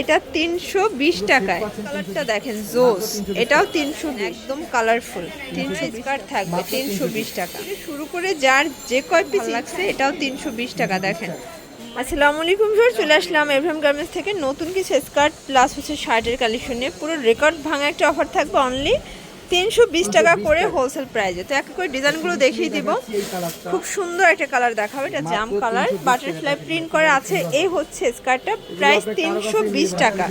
এটা তিনশো বিশ টাকায়। কালারটা দেখেন, জোস। এটাও তিনশো একদম কালারফুল তিনশো স্কার্ট থাকবে? তিনশো বিশ টাকা। শুরু করে যার যে কয় পিস লাগছে এটাও তিনশো বিশ টাকা, দেখেন। আসসালামু আলাইকুম স্যার চলে আসলাম এভ্রাম গার্মেন্টস থেকে। নতুন কিছু স্কার্ট প্লাস হচ্ছে শার্টের কালেকশন নিয়ে। পুরো রেকর্ড ভাঙা একটা অফার থাকবে অনলি তিনশো বিশ টাকা করে হোলসেল প্রাইজে তো এক করে ডিজাইনগুলো দেখিয়ে দিব। খুব সুন্দর একটা কালার দেখাবে এটা জাম কালার বাটারফ্লাই প্রিন্ট করা আছে। এই হচ্ছে স্কার্টটা প্রাইস তিনশো বিশ টাকা।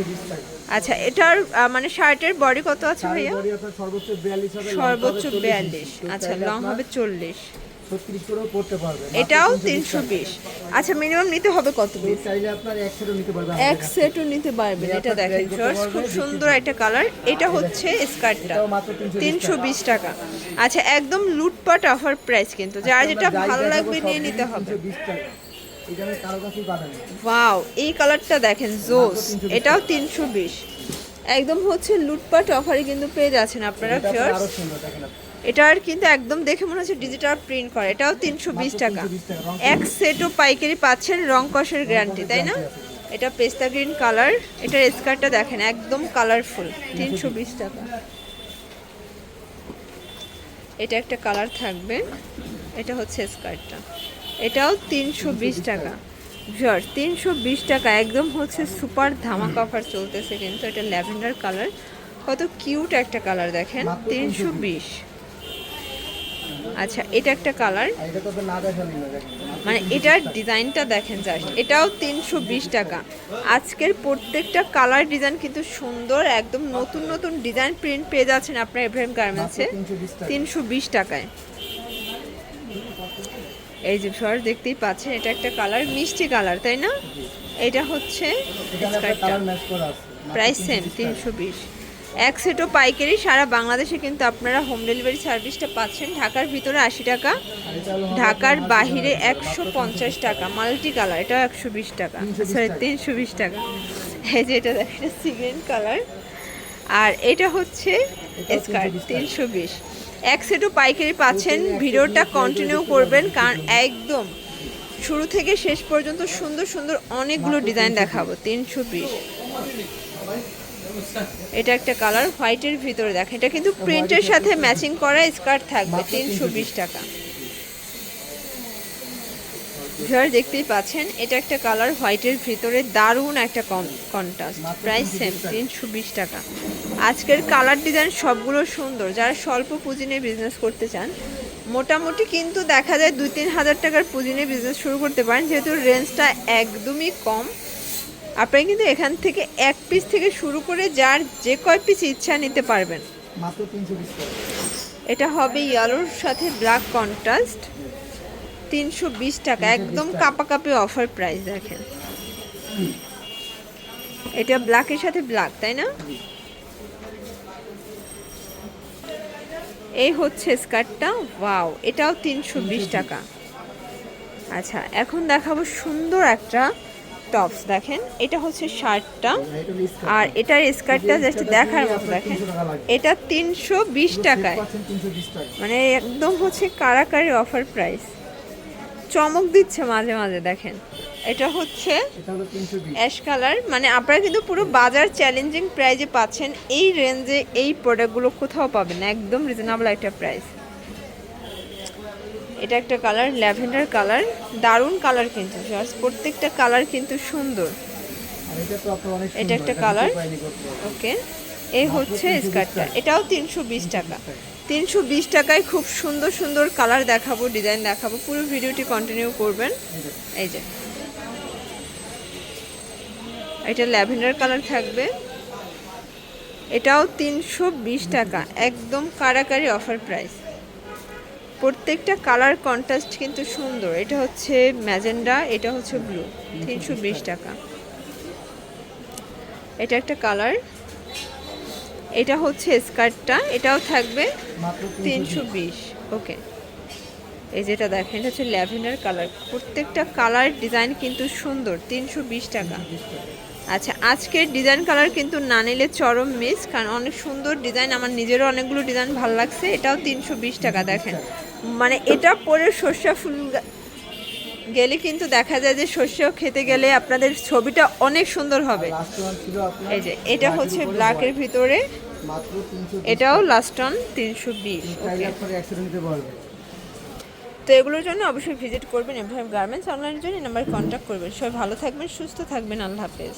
আচ্ছা এটার মানে শার্টের বডি কত আছে ভাইয়া? সর্বোচ্চ 42 সর্বোচ্চ বিয়াল্লিশ। আচ্ছা লং হবে চল্লিশ। 36 করেও পড়তে পারবে। এটাও তিনশো বিশ। আচ্ছা মিনিমাম নিতে হবে কত পিস চাইলে আপনার 100 নিতে পারবে এক সেটও নিতে পারবেন এটা দেখেন জর্জ খুব সুন্দর একটা কালার এটা হচ্ছে স্কার্টটা এটাও মাত্র 320 তিনশো বিশ টাকা। আচ্ছা একদম লুটপাট অফার প্রাইস কিন্তু যার যেটা ভালো লাগবে নিয়ে নিতে হবে। 320 টাকা। এটা আমি কারও কাছেই পাবেন না। ওয়াও এই কালারটা দেখেন জোস এটাও তিনশো বিশ। একদম হচ্ছে লুটপাট অফারে কিন্তু পেয়ে যাচ্ছেন আপনারা ফিয়ার্স এটার কিন্তু একদম দেখে মনে হচ্ছে ডিজিটাল প্রিন্ট করা। এটাও তিনশো বিশ টাকা। 320 টাকা, রং এক সেটও পাইকারি পাচ্ছেন রং কষের গ্যারান্টি তাই না? এটা পেস্তা গ্রিন কালার এটার স্কার্টটা দেখেন একদম কালারফুল তিনশো বিশ টাকা। এটা একটা কালার থাকবে। এটা হচ্ছে স্কার্টটা এটাও তিনশো বিশ টাকা। ভিওর তিনশো বিশ টাকা। একদম হচ্ছে সুপার ধামাকা অফার চলতেছে কিন্তু এটা ল্যাভেন্ডার কালার কত কিউট একটা কালার দেখেন। তিনশো বিশ। আচ্ছা এটা একটা কালার। মানে এটার ডিজাইনটা দেখেন জাস্ট। এটাও তিনশো বিশ টাকা। আজকের প্রত্যেকটা কালার ডিজাইন কিন্তু সুন্দর একদম নতুন নতুন ডিজাইন প্রিন্ট পেয়ে যাচ্ছেন আপনার এভ্রাহিম গার্মেন্টসে তিনশো বিশ টাকায়। এই যে সর দেখতেই পাচ্ছেন এটা একটা কালার মিষ্টি কালার তাই না? এটা হচ্ছে প্রাইস সেম তিনশো বিশ। এক সেটও পাইকারি সারা বাংলাদেশে কিন্তু আপনারা হোম ডেলিভারি সার্ভিসটা পাচ্ছেন। ঢাকার ভিতরে আশি টাকা, ঢাকার বাহিরে একশো পঞ্চাশ টাকা। মাল্টি কালার এটা একশো বিশ টাকা সরি তিনশো বিশ টাকা। এই যে এটা দেখেন সিগেন কালার আর এটা হচ্ছে স্কার্ট তিনশো বিশ। এক সেটও পাইকারি পাচ্ছেন, ভিডিওটা কন্টিনিউ করবেন, কারণ একদম শুরু থেকে শেষ পর্যন্ত সুন্দর সুন্দর অনেকগুলো ডিজাইন দেখাবো, তিনশো বিশ। এটা একটা কালার হোয়াইটের ভিতরে দেখেন। এটা কিন্তু প্রিন্টের সাথে ম্যাচিং করা স্কার্ট থাকবে তিনশো বিশ টাকা। ভিউয়ার দেখতেই পাচ্ছেন এটা একটা কালার হোয়াইটের ভিতরে দারুণ একটা কন্ট্রাস্ট প্রাইস সেম তিনশো বিশ টাকা। আজকের কালার ডিজাইন সবগুলো সুন্দর। যারা স্বল্প পুঁজি নিয়ে বিজনেস করতে চান মোটামুটি কিন্তু দেখা যায় দুই তিন হাজার টাকার পুঁজি নিয়ে বিজনেস শুরু করতে পারেন যেহেতু রেঞ্জটা একদমই কম। আপনারা কিন্তু এখান থেকে এক পিস থেকে শুরু করে যার যে কয় পিস ইচ্ছা নিতে পারবেন। মাত্র 320 টাকা এটা হবে ইয়েলোর সাথে ব্ল্যাক কন্ট্রাস্ট তিনশো বিশ টাকা একদম কাপাকাপি অফার প্রাইস দেখেন। এটা ব্ল্যাকের সাথে ব্ল্যাক তাই না? এই হচ্ছে স্কার্টটা ওয়াও এটাও তিনশো বিশ। টাকা। আচ্ছা এখন দেখাবো সুন্দর একটা টপস, দেখেন। এটা হচ্ছে শার্টটা। আর এটার স্কার্টটা জাস্ট দেখার মতো, দেখেন। এটা তিনশো বিশ টাকায়। মানে একদম হচ্ছে কারাকারি অফার প্রাইস। চমক দিচ্ছে মাঝে মাঝে, দেখেন। এটা হচ্ছে এটা হলো 320 অ্যাশ কালার। মানে আপনারা কিন্তু পুরো বাজার চ্যালেঞ্জিং প্রাইজে পাচ্ছেন। এই রেঞ্জে এই প্রোডাক্টগুলো কোথাও পাবেন একদম রিজনেবল একটা প্রাইস এটা একটা কালার ল্যাভেন্ডার কালার দারুণ কালার কিন্তু প্রত্যেকটা কালার কিন্তু সুন্দর। এটা একটা কালার। ওকে। এই হচ্ছে স্কার্টটা এটাও তিনশো বিশ টাকা। তিনশো বিশ টাকায় খুব সুন্দর সুন্দর কালার দেখাবো ডিজাইন দেখাবো। পুরো ভিডিওটি কন্টিনিউ করবেন। এই যে, এটা ল্যাভেন্ডার কালার থাকবে। এটাও তিনশো বিশ টাকা। একদম কারাকারি অফার প্রাইস প্রত্যেকটা কালার কন্ট্রাস্ট কিন্তু সুন্দর। এটা হচ্ছে ম্যাজেন্ডা এটা হচ্ছে ব্লু তিনশো বিশ টাকা। এটা একটা কালার। এটা হচ্ছে স্কার্টটা এটাও থাকবে তিনশো বিশ। ওকে। এই যেটা দেখেন এটা হচ্ছে ল্যাভেন্ডার কালার। প্রত্যেকটা কালার ডিজাইন কিন্তু সুন্দর তিনশো বিশ টাকা। আচ্ছা আজকের ডিজাইন কালার কিন্তু না নিলে চরম মিস কারণ অনেক সুন্দর ডিজাইন আমার নিজেরও অনেকগুলো ডিজাইন ভালো লাগছে এটাও তিনশো বিশ টাকা দেখেন। মানে এটা পরে সর্ষা ফুল গেলে কিন্তু দেখা যায় যে শস্য খেতে গেলে আপনাদের ছবিটা অনেক সুন্দর হবে। এই যে এটা হচ্ছে ব্ল্যাকের ভিতরে। এটাও লাস্ট অন তিনশো বিশ তো এগুলোর জন্য অবশ্যই ভিজিট করবেন এভাবে গার্মেন্টস অনলাইনের জন্য নাম্বার কন্ট্যাক্ট করবেন। সবাই ভালো থাকবেন সুস্থ থাকবেন আল্লাহ হাফেজ।